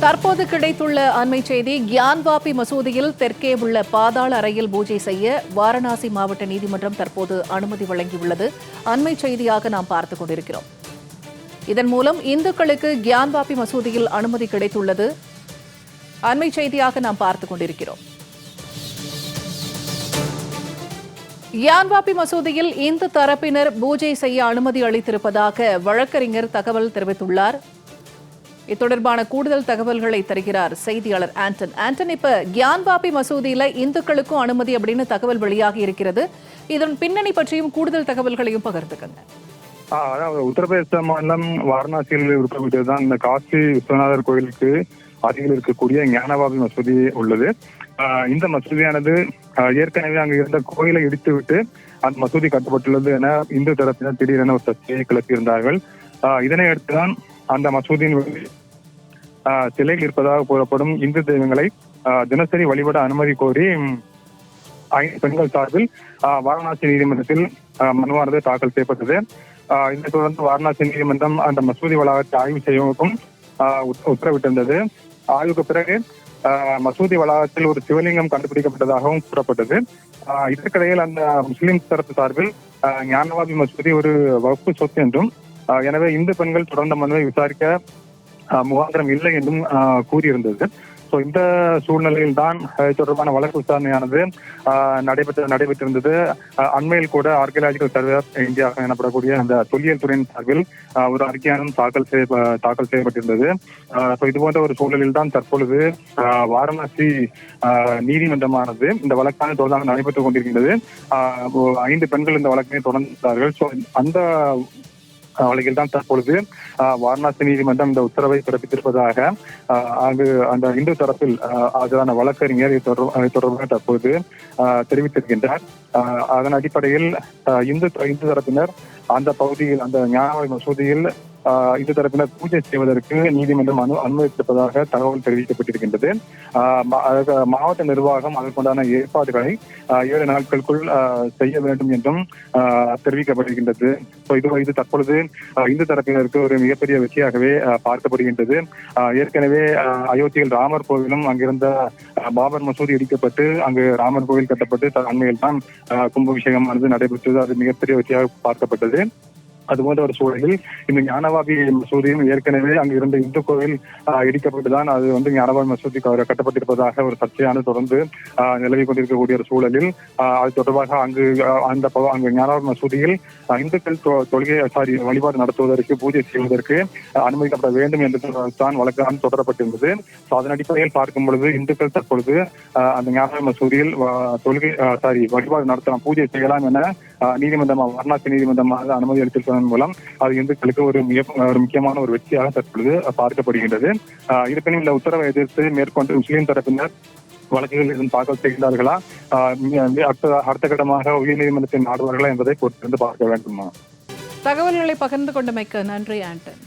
தற்போது கிடைத்துள்ள அண்மை செய்தி கியான்வாபி மசூதியில் தெற்கே உள்ள பாதாள அறையில் பூஜை செய்ய வாரணாசி மாவட்ட நீதிமன்றம் தற்போது அனுமதி வழங்கியுள்ளது. அண்மை செய்தியாக நாம் பார்த்துக் கொண்டிருக்கிறோம். இதன் மூலம் இந்துக்களுக்கு கியான்வாபி மசூதியில் அனுமதி கிடைத்துள்ளது. அண்மை செய்தியாக நாம் பார்த்துக் கொண்டிருக்கிறோம். கியான்வாபி மசூதியில் இந்து தரப்பினர் பூஜை செய்ய அனுமதி அளித்திருப்பதாக வழக்கறிஞர் தகவல் தெரிவித்துள்ளார். இது தொடர்பான கூடுதல் தகவல்களை தருகிறார் செய்தியாளர் ஆண்டன். ஆண்டன் இப்ப கியான்வாபி மசூதியில இந்துக்களுக்கும் அனுமதி அப்படின்னு தகவல் வெளியாகி இருக்கிறது. இதன் பின்னணி பற்றியும் கூடுதல் தகவல்களையும் பகிர்ந்துக்கங்க. அதாவது உத்தரப்பிரதேச மாநிலம் வாரணாசியில் இருக்கக்கூடியது தான். இந்த காசி விஸ்வநாதர் கோயிலுக்கு அருகில் இருக்கக்கூடிய ஞானபாபி மசூதி உள்ளது. இந்த மசூதியானது ஏற்கனவே அங்கு இருந்த கோயிலை இடித்துவிட்டு அந்த மசூதி கட்டப்பட்டுள்ளது என இந்து தரப்பினர் திடீரென ஒரு சர்ச்சையை கிளப்பியிருந்தார்கள். இதனை அடுத்துதான் அந்த மசூதியின் சிலைகள் இருப்பதாக கூறப்படும் இந்து தெய்வங்களை தினசரி வழிபட அனுமதி கோரி ஐந்து பெண்கள் சார்பில் வாரணாசி நீதிமன்றத்தில் மனுவானது தாக்கல் செய்யப்பட்டது. இதைத் தொடர்ந்து வாரணாசி நீதிமன்றம் அந்த மசூதி வளாகத்தை ஆய்வு செய்யவும் உத்தரவிட்டிருந்தது. ஆய்வுக்கு பிறகு மசூதி வளாகத்தில் ஒரு சிவலிங்கம் கண்டுபிடிக்கப்பட்டதாகவும் கூறப்பட்டது. இதற்கிடையில் அந்த முஸ்லிம் தரப்பு சார்பில் ஞானவாபி மசூதி ஒரு வகுப்பு சொத்து என்றும் எனவே இந்து பெண்கள் தொடர்ந்த மனுவை விசாரிக்க முகாந்திரம் இல்லை என்றும் கூறியிருந்தது. ஸோ இந்த சூழ்நிலையில் தான் தொடர்பான வழக்கு விசாரணையானது நடைபெற்ற நடைபெற்று நடைபெற்றிருந்தது. அண்மையில் கூட ஆர்கியலாஜிக்கல் சர்வே ஆஃப் இந்தியா எனப்படக்கூடிய அந்த தொல்லியல் துறையின் சார்பில் ஒரு அறிக்கையானம் தாக்கல் செய்ய தாக்கல் செய்யப்பட்டிருந்தது. ஸோ இது போன்ற ஒரு சூழலில் தான் தற்பொழுது வாரணாசி நீதிமன்றமானது இந்த வழக்கான தொடர்ந்து நடைபெற்றுக் கொண்டிருக்கின்றது. ஐந்து பெண்கள் இந்த வழக்கினை தொடர்ந்தார்கள். ஸோ அந்த வழக்கில் தான் தற்பொழுது ஆஹ், வாரணாசி நீதிமன்றம் இந்த உத்தரவை பிறப்பித்திருப்பதாக அங்கு அந்த இந்து தரப்பில் ஆஜரான வழக்கறிஞர் இது தொடர்பு தொடர்பாக தற்போது ஆஹ், தெரிவித்திருக்கின்றார். ஆஹ், அதன் அடிப்படையில் இந்து இந்து தரப்பினர் அந்த பகுதியில் அந்த ஞானவாய் மசூதியில் ஆஹ், தரப்பினர் பூஜை செய்வதற்கு நீதிமன்றம் அனு அனுமதித்திருப்பதாக தகவல் தெரிவிக்கப்பட்டிருக்கின்றது. ஆஹ், மாவட்ட நிர்வாகம் அதற்குண்டான ஏற்பாடுகளை ஏழு நாட்களுக்குள் செய்ய வேண்டும் என்றும் ஆஹ், தெரிவிக்கப்படுகின்றது இது இது தற்பொழுது இந்து தரப்பினருக்கு ஒரு மிகப்பெரிய வெற்றியாகவே பார்க்கப்படுகின்றது. ஆஹ், ஏற்கனவே அயோத்தியில் ராமர் கோவிலும் அங்கிருந்த பாபர் மசூதி இடிக்கப்பட்டு அங்கு ராமர் கோவில் கட்டப்பட்டு த- அண்மையில் தான் கும்பாபிஷேகமானது நடைபெற்றது. அது மிகப்பெரிய வெற்றியாக பார்க்கப்பட்டது. அது போன்ற ஒரு சூழலில் இந்த ஞானவாபி மசூதியும் ஏற்கனவே அங்கு இருந்த இந்து கோவில் இடிக்கப்பட்டுதான் அது வந்து ஞானவாபி மசூதி கட்டப்பட்டிருப்பதாக ஒரு சர்ச்சையானது தொடர்ந்து நிலவி கொண்டிருக்கக்கூடிய ஒரு சூழலில் அது தொடர்பாக அங்கு அந்த அங்கு ஞானவாபி மசூதியில் இந்துக்கள் தொழுகை சாரி வழிபாடு நடத்துவதற்கு பூஜை செய்வதற்கு அனுமதிக்கப்பட வேண்டும் என்று தான் வழக்கான தொடரப்பட்டிருந்தது. ஸோ அதன் அடிப்படையில் பார்க்கும் பொழுது இந்துக்கள் தற்பொழுது ஆஹ், அந்த ஞாபக மசூதியில் தொழுகை சாரி வழிபாடு நடத்தலாம் பூஜை செய்யலாம் என நீதிமன்றமாக வாரணாசி நீதிமன்றமாக அனுமதி அளித்திருப்பதன் மூலம் அது இந்துக்களுக்கு ஒரு மிக ஒரு முக்கியமான ஒரு வெற்றியாக தற்பொழுது பார்க்கப்படுகின்றது. ஆஹ், இருப்பினும் இந்த உத்தரவை எதிர்த்து மேற்கொண்டு முஸ்லீம் தரப்பினர் வழக்குகள் எதுவும் தாக்கல் செய்கிறார்களா ஆஹ், அடுத்த அடுத்த கட்டமாக உயர்நீதிமன்றத்தின் நாடுவார்களா என்பதை பொறுத்திருந்து பார்க்க வேண்டுமா? தகவல்களை பகிர்ந்து கொண்டமைக்கு நன்றி ஆண்டன்.